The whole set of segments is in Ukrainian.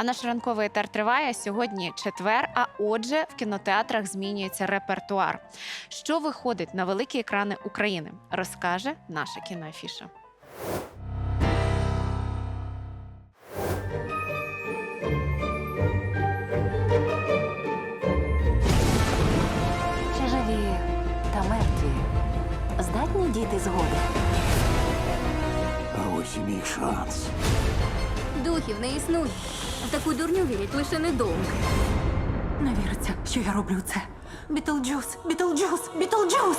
А наш ранковий етер триває сьогодні четвер. А отже, в кінотеатрах змінюється репертуар. Що виходить на великі екрани України, розкаже наша кіноафіша. Чи живі та мертві? Здатні діти згоди? Ось і мій шанс. Духів не існує. В таку дурню вірять лише недовго. Не віриться, що я роблю це. Бітлджус, Бітлджус, Бітлджус!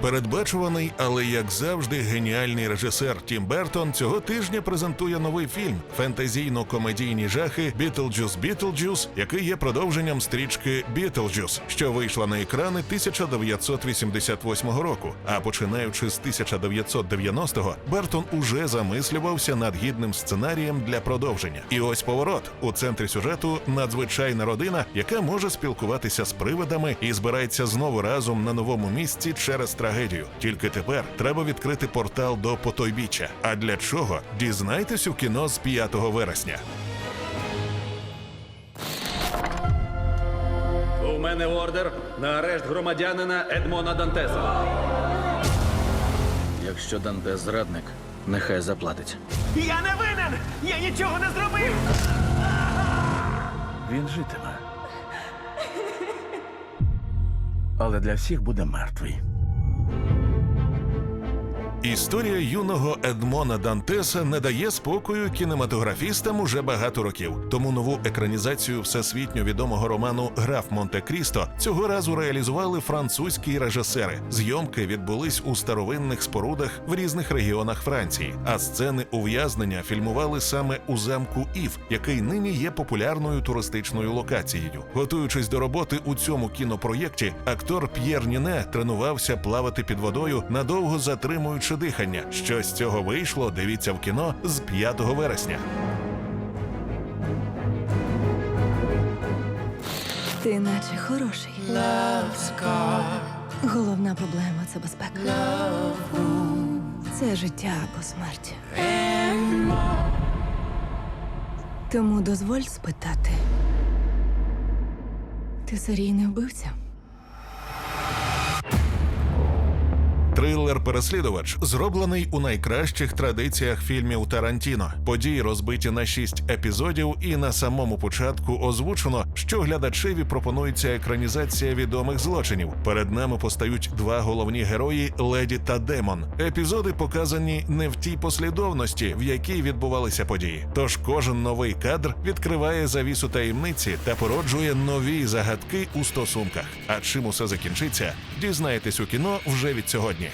Передбачуваний, але як завжди, геніальний режисер Тім Бертон цього тижня презентує новий фільм фентезійно-комедійні жахи Бітлджус Бітлджус, який є продовженням стрічки Бітлджус, що вийшла на екрани 1988 року. А починаючи з 1990-го, Бертон уже замислювався над гідним сценарієм для продовження. І ось поворот у центрі сюжету надзвичайна родина, яка може спілкуватися з привидами і збирається знову разом на новому місці через трагедію. Тільки тепер треба відкрити портал до потойбіччя. А для чого? Дізнайтесь у кіно з 5 вересня. У мене ордер на арешт громадянина Едмона Дантеса. Якщо Дантес зрадник, нехай заплатить. Я не винен! Я нічого не зробив! Він житиме. Але для всіх буде мертвий. Історія юного Едмона Дантеса не дає спокою кінематографістам уже багато років. Тому нову екранізацію всесвітньо відомого роману Граф Монте-Крісто цього разу реалізували французькі режисери. Зйомки відбулись у старовинних спорудах в різних регіонах Франції, а сцени ув'язнення фільмували саме у замку Ів, який нині є популярною туристичною локацією. Готуючись до роботи у цьому кінопроєкті, актор П'єр Ніне тренувався плавати під водою, надовго затримуючи дихання. Що з цього вийшло, дивіться в кіно з 5 вересня. Ти наче хороший. Головна проблема це безпека. Це життя або смерть. Тому дозволь спитати. Ти серійний вбивця? Трилер-переслідувач зроблений у найкращих традиціях фільмів Тарантіно. Події розбиті на шість епізодів, і на самому початку озвучено, що глядачеві пропонується екранізація відомих злочинів. Перед нами постають два головні герої леді та демон. Епізоди показані не в тій послідовності, в якій відбувалися події. Тож кожен новий кадр відкриває завісу таємниці та породжує нові загадки у стосунках. А чим усе закінчиться, дізнаєтесь у кіно вже від сьогодні.